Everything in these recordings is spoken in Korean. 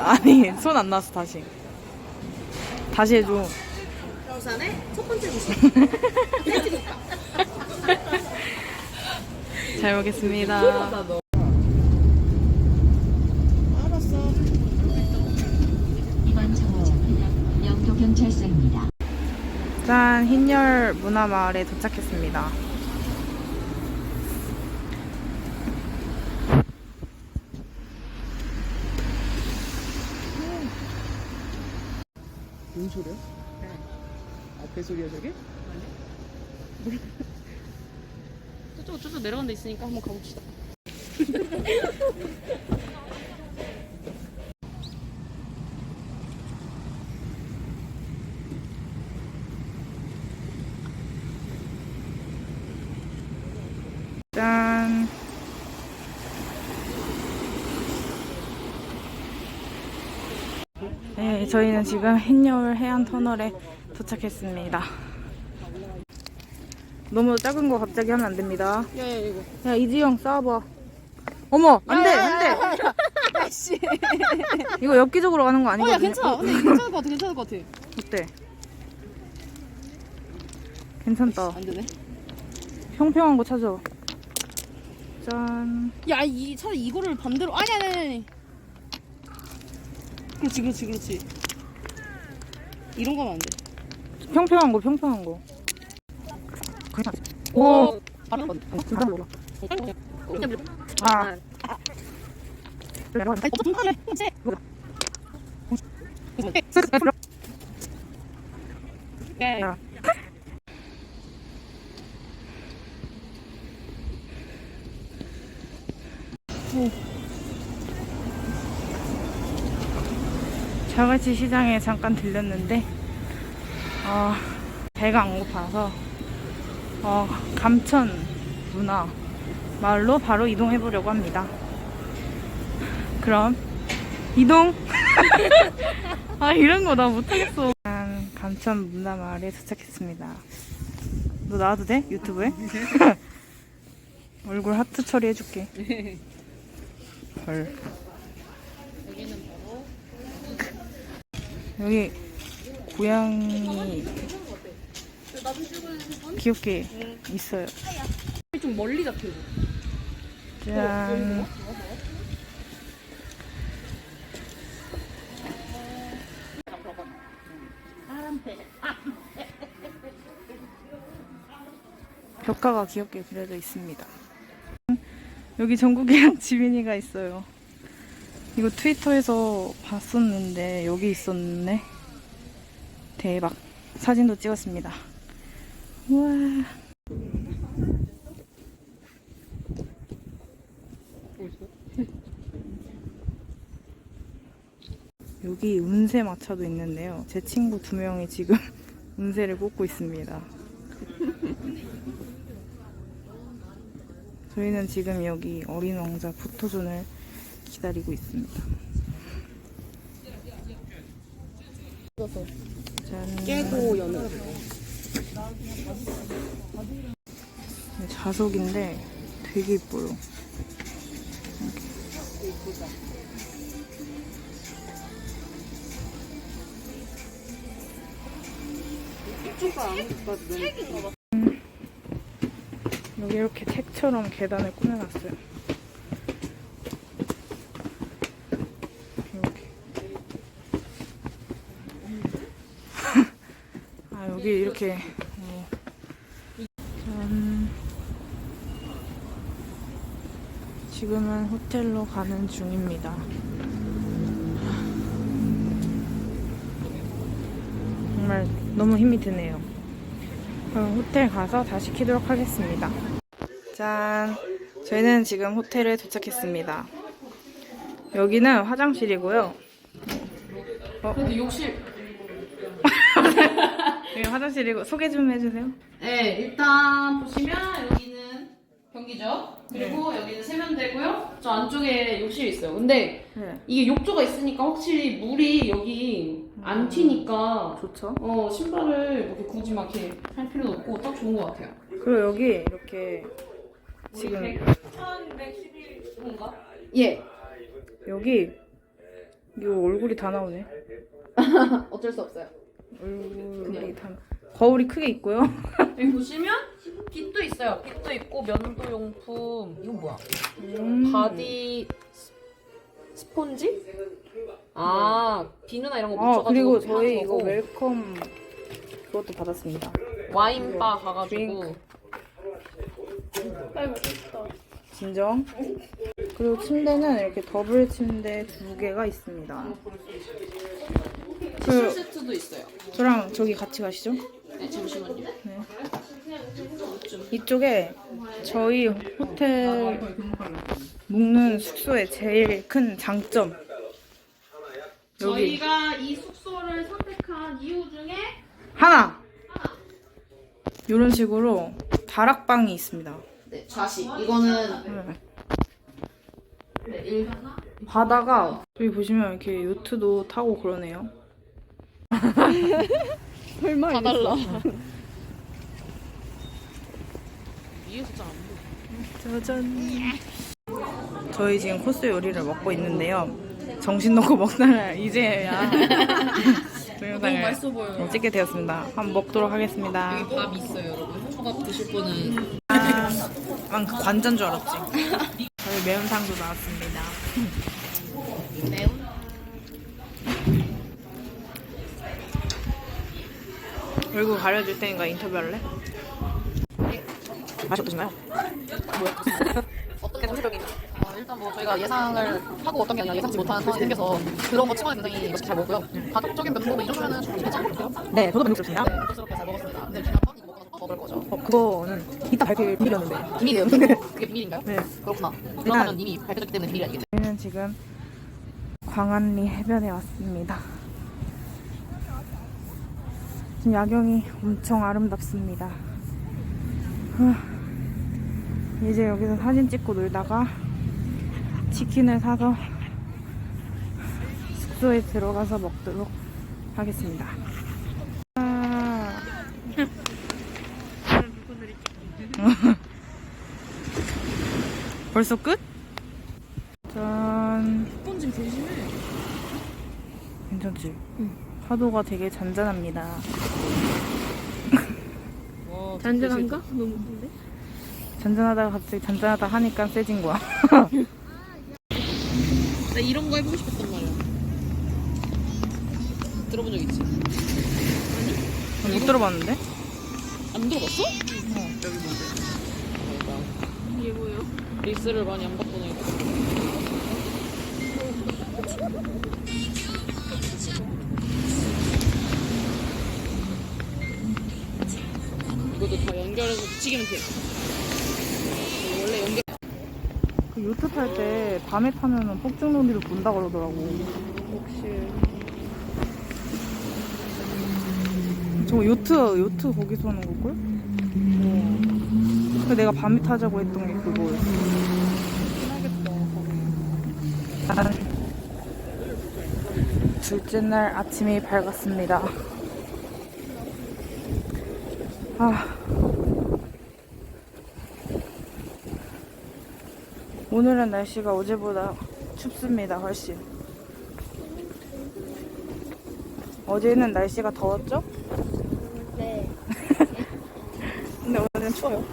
야 아니 손 안 났어 다시. 다시 해줘. 부산의 첫 번째 도시. 잘 먹겠습니다. 알았어. 이번 정거장은 영도경찰서입니다. 짠 흰열 문화마을에 도착했습니다. 뭔 소리야? 아, 배소리야 저게? 저쪽 저쪽 내려가는 데 있으니까 한번 가봅시다. 짠. 네, 저희는 지금 흰여울 해안 터널에 도착했습니다. 너무 작은 거 갑자기 하면 안 됩니다. 야 야 이거. 야, 이지영 싸워봐. 어머, 안 돼, 안 돼. 아씨. 이거 엽기적으로 가는 거 아니거든요. 어야 괜찮아. 근데 이거 괜찮을 것 같아. 괜찮을 것 같아. 어때? 괜찮다. 안 되네. 평평한 거 찾아. 짠. 야 이 차라리 이거를 반대로 아니 아니 아니, 아니. 그렇지 그렇지 그렇지. 이런 거면 안 돼. 평평한 거, 평평한 거. 괜찮지? 오! 어, 바로 건. 진짜 몰라. 아. 내가 아니, 자갈치 시장에 잠깐 들렸는데 어, 배가 안 고파서 어, 감천 문화 마을로 바로 이동해 보려고 합니다. 그럼 이동. 아 이런 거 나 못하겠어. 난 감천 문화 마을에 도착했습니다. 너 나와도 돼? 유튜브에? 얼굴 하트 처리해줄게. 헐. 여기는 바로 여기 고양이 귀엽게 있어요. 좀 멀리 잡히고. 짠. 벽화가 귀엽게 그려져 있습니다. 여기 전국이랑 지민이가 있어요. 이거 트위터에서 봤었는데 여기 있었네. 대박. 사진도 찍었습니다. 우와. 여기 운세 마차도 있는데요. 제 친구 두 명이 지금 운세를 꽂고 있습니다. 저희는 지금 여기 어린 왕자 포토존을 기다리고 있습니다. 짠. 깨고. 네, 자석인데 되게 이뻐요. 음, 여기 이렇게 책처럼 계단을 꾸며놨어요. 이렇게. 아 여기 이렇게 어, 짠. 지금은 호텔로 가는 중입니다. 정말 너무 힘이 드네요. 그럼 호텔 가서 다시 키도록 하겠습니다. 짠. 저희는 지금 호텔에 도착했습니다. 여기는 화장실이고요. 어? 근데 욕실. 여기 화장실이고 소개 좀 해주세요. 네, 일단 보시면 여기는 변기죠. 그리고 여기는 세면대고요. 저 안쪽에 욕실이 있어요. 근데 네. 이게 욕조가 있으니까 확실히 물이 여기 안 튀니까 좋죠. 어 신발을 뭐 이렇게 굳이 막 이렇게 할 필요도 없고 딱 좋은 것 같아요. 그리고 여기 이렇게 지금 1111인가? 예. 여기 이거 얼굴이 다 나오네. 어쩔 수 없어요. 얼굴이 다 거울이 크게 있고요. 여기 보시면 빗도 있어요. 빗도 있고 면도 용품. 이건 뭐야? 음. 바디 스- 스폰지? 아 비누나 이런 거 아 묻혀가지고 그리고 하는 저희 이거. 웰컴 그것도 받았습니다. 와인바 가가지고 진정. 그리고 침대는 이렇게 더블 침대 두 개가 있습니다. 티슈 그 세트도 있어요. 저랑 저기 같이 가시죠. 네 잠시만요. 이쪽에 저희 호텔 묵는 숙소의 제일 큰 장점. 여기 저희가 이 숙소를 선택한 이유 중에 하나. 이런 식으로 다락방이 있습니다. 네 좌식 이거는 네. 네, 일 바다가 여기 보시면 이렇게 요트도 타고 그러네요. 설마 다 달라. 위에서 잘안 보여. 짜잔. 저희 지금 코스 요리를 먹고 있는데요. 정신 놓고 먹다가 이제야 동영상을 맛있어 보여요. 찍게 되었습니다. 한번 먹도록 하겠습니다. 여기 밥 있어요, 여러분. 초밥 드실 분은 난그 관자인 줄 알았지. 저희 매운탕도 나왔습니다. 매운. 얼굴 가려줄 테니까 인터뷰할래? 맛이 어떠신가요? 어떻게 전체적인? 어, 일단 뭐 저희가 예상을 하고 어떤 게 아니라 예상치 못한 상황이 생겨서 그런 것 치고는 굉장히 맛있게 잘 먹고요. 가격적인 면도 이 정도면은 좀 괜찮은 것 같아요. 네, 저도 만족스럽습니다. 네, 만족스럽게 잘 먹었습니다. 근데 중요한 건 이거 먹고 나서 또 먹을 거죠. 어, 그거는 이따 밝힐 비밀이었는데. 비밀이에요. 그게 비밀인가요? 네. 그렇구나. 그러면 이미 밝혀졌기 때문에 비밀이 아니겠네. 저희는 지금 광안리 해변에 왔습니다. 지금 야경이 엄청 아름답습니다. 후, 이제 여기서 사진 찍고 놀다가 치킨을 사서 숙소에 들어가서 먹도록 하겠습니다. 아. 벌써 끝? 짠. 스폰지 조심해. 괜찮지? 파도가 되게 잔잔합니다. 잔잔한가? 너무 근데? 잔잔하다가 갑자기 잔잔하다 하니까 세진 거야. 나 이런 거 해보고 싶었단 말이야. 들어본 적 있지? 못 들어봤는데? 안 들어봤어? 어, 여기 뭔데? 이게 뭐예요? 리스를 많이 안바 이것도 다 연결해서 붙이기면 돼. 원래 연결. 그 요트 탈 때 밤에 타면은 폭죽놀이를 본다 그러더라고. 혹시. 저 요트, 요트 거기서 하는 걸걸? 어. 근데 내가 밤에 타자고 했던 게 그거였어. 난 둘째 날 아침이 밝았습니다. 아. 오늘은 날씨가 어제보다 춥습니다, 훨씬. 어제는 날씨가 더웠죠? 네. 근데 오늘은 추워요.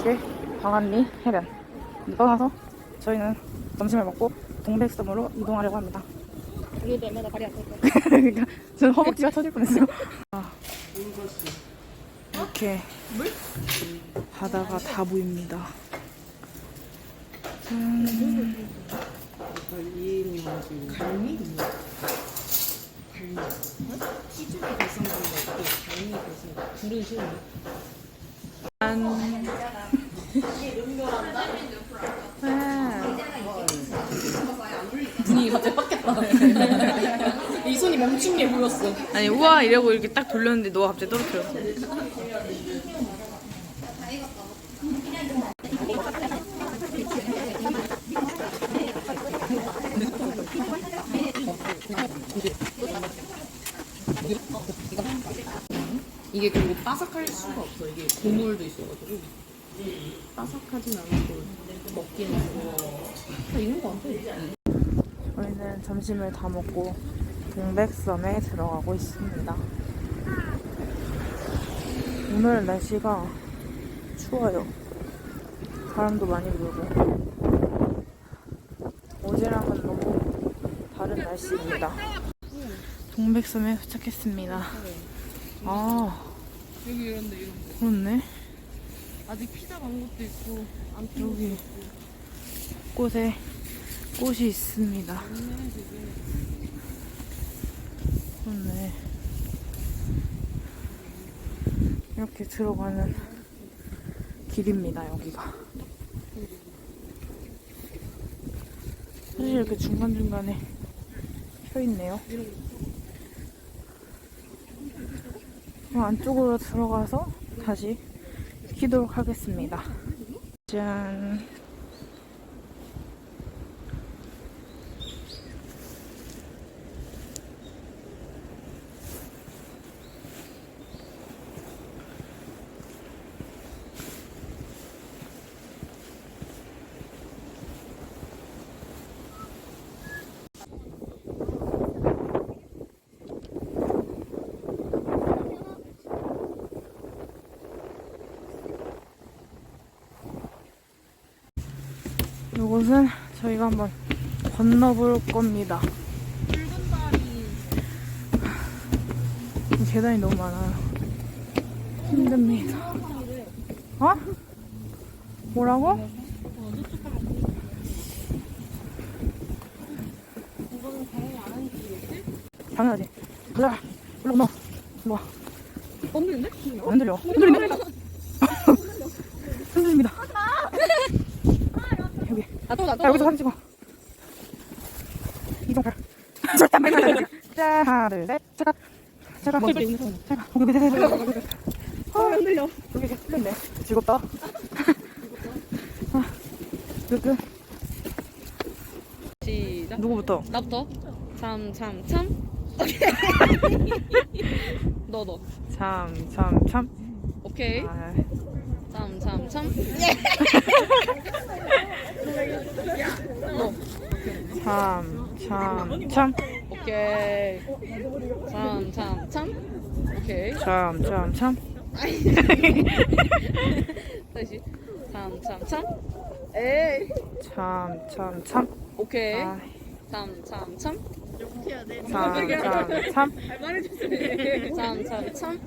이게 광안리 해변. 떠나서 저희는 점심을 먹고 동백섬으로 이동하려고 합니다. 우리도 얼마나 발이 아플까? 그러니까 저는 허벅지가 터질 뻔했어요. 아. 이렇게 바다가 다 보입니다. 짠. 짠. 와. 분위기 갑자기 바뀌었다. 이 손이 멈춘 게 보였어. 아니 우와 이러고 이렇게 딱 돌렸는데 너가 갑자기 떨어뜨렸어. 이게 그리고 바삭할 수가 없어. 이게 고물도 있어가지고 바삭하진 않고 먹기는 뭐다 익은 거 같아. 점심을 다 먹고 동백섬에 들어가고 있습니다. 오늘 날씨가 추워요. 바람도 많이 불고 어제랑은 너무 다른 날씨입니다. 동백섬에 도착했습니다. 아 여기 이런데 이런 거. 그렇네. 아직 피자 간 것도 있고 안 여기. 있고. 곳에 꽃이 있습니다. 그렇네. 이렇게 들어가는 길입니다, 여기가. 사실 이렇게 중간중간에 펴 있네요. 안쪽으로 들어가서 다시 키도록 하겠습니다. 짠. 이곳은 저희가 한번 건너볼 겁니다. 이 계단이 너무 많아요. 힘듭니다. 어? 뭐라고? 당연하지. 가자. 일로 넣어. 일로 와. 없는데? 안 흔들려. 흔들린다. 흔들립니다. 여기. 나도 나도. 자, 여기서 사진 찍어. 이동팔. 절대 안 밟아야 자, 하나, 둘, 셋. 잠깐. 빨리 빨리 있는 잠깐. 거기 밑에, 밑에, 밑에. 아 흔들려. 이렇게 틀렸네. 즐겁다. 아, 끝, 끝. 시작. 누구부터? 나부터. 참 참 참. 너 너. 참, 참, 참. 오케이. 아, 참 참 참. 참, 참, 참. 오케이. 참 참 참. 오케이. 참, 참, 참. 다시. 참 참 참. 에이. 참, 참, 참. 오케이. 아, 참 참 참. 참, 참, 참. 참 참 참.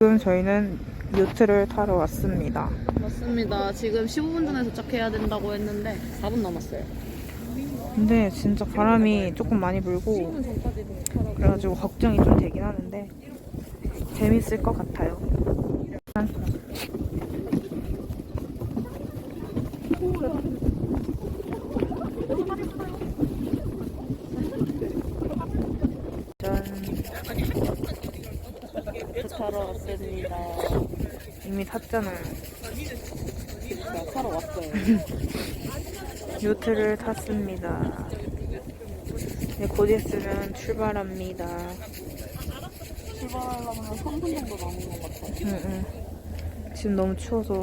지금 저희는 요트를 타러 왔습니다. 맞습니다. 지금 15분 전에 도착해야 된다고 했는데 4분 남았어요. 근데 진짜 바람이 조금 많이 불고 그래가지고 걱정이 좀 되긴 하는데 재밌을 것 같아요. 짠. 타러 왔습니다. 이미 탔잖아요. 타러 왔어요. 요트를 탔습니다. 네, 곧 있으면 출발합니다. 출발하려면 한 3분 정도 남은 것 같아요. 응, 응. 지금 너무 추워서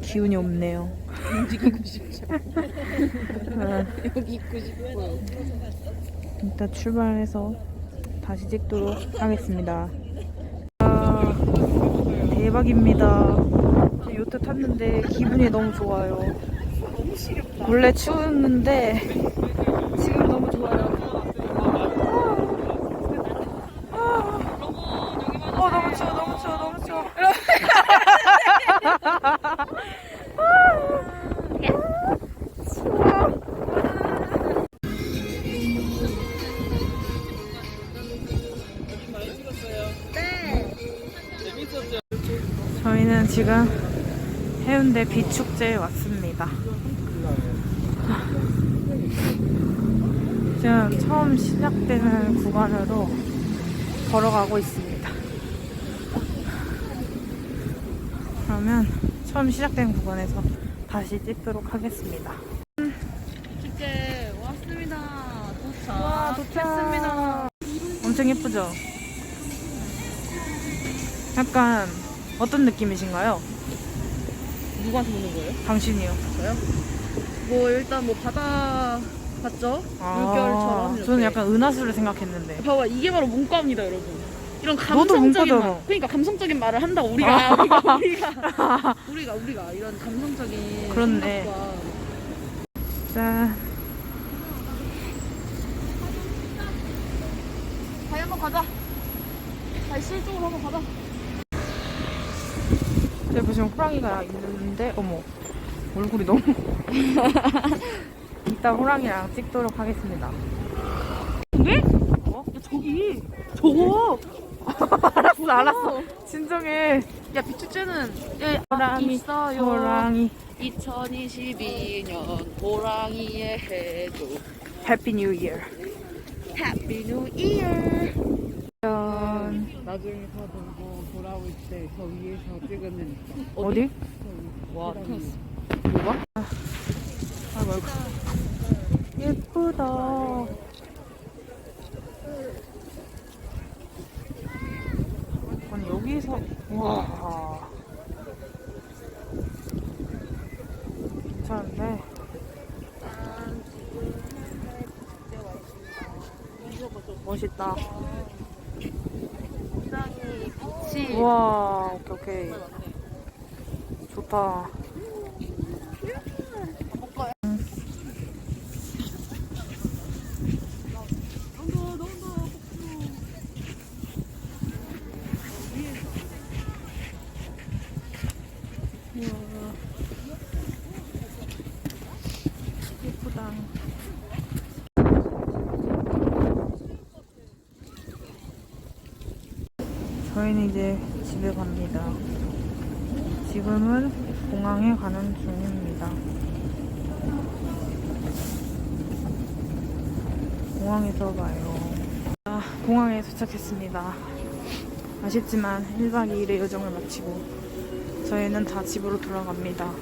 기운이 없네요. 움직이고 싶죠. 응. 여기 있고 싶어요. 일단 출발해서 다시 찍도록 하겠습니다. 아, 대박입니다. 요트 탔는데 기분이 너무 좋아요. 원래 추웠는데 지금 너무 좋아요. 어 너무 추워 너무 추워 너무 추워. 지금 해운대 비축제에 왔습니다. 지금 처음 시작되는 구간으로 걸어가고 있습니다. 그러면 처음 시작된 구간에서 다시 찍도록 하겠습니다. 축제 왔습니다. 도착. 와, 도착했습니다. 엄청 예쁘죠? 약간 어떤 느낌이신가요? 누구한테 묻는 거예요? 당신이요. 저요? 뭐 일단 뭐 바다 봤죠? 아, 물결처럼 이렇게. 저는 약간 은하수를 생각했는데. 봐봐 이게 바로 문과입니다 여러분. 이런 너도 감성적인 문과잖아. 말, 그러니까 감성적인 말을 한다고 우리가 우리가 우리가 우리가 우리가 이런 감성적인 그렇네. 생각과 짠. 한번 가자. 다이 실쪽으로 한번 가자. 저기 보시면 호랑이가 있는데, 어머, 얼굴이 너무. 이따 호랑이랑 찍도록 하겠습니다. 왜? 어? 야 저기 저거. 알았어, 알았어. 진정해. 야 예, 호랑이, 있어요. 호랑이. 2022년 호랑이의 해조. 해피 뉴 이어. 해피 뉴 이어. 짠. 나중에 더 돌고 돌아올 때 저 위에서 찍으면 어디? 와 터스 뭐가? 아이고, 아이고. 예쁘다. 아니, 여기서, 와. 괜찮은데. 멋있다. 우와, 오케이, 오케이. 좋다. 저희는 이제 집에 갑니다. 지금은 공항에 가는 중입니다. 공항에서 봐요. 아, 공항에 도착했습니다. 아쉽지만 1박 2일의 여정을 마치고 저희는 다 집으로 돌아갑니다.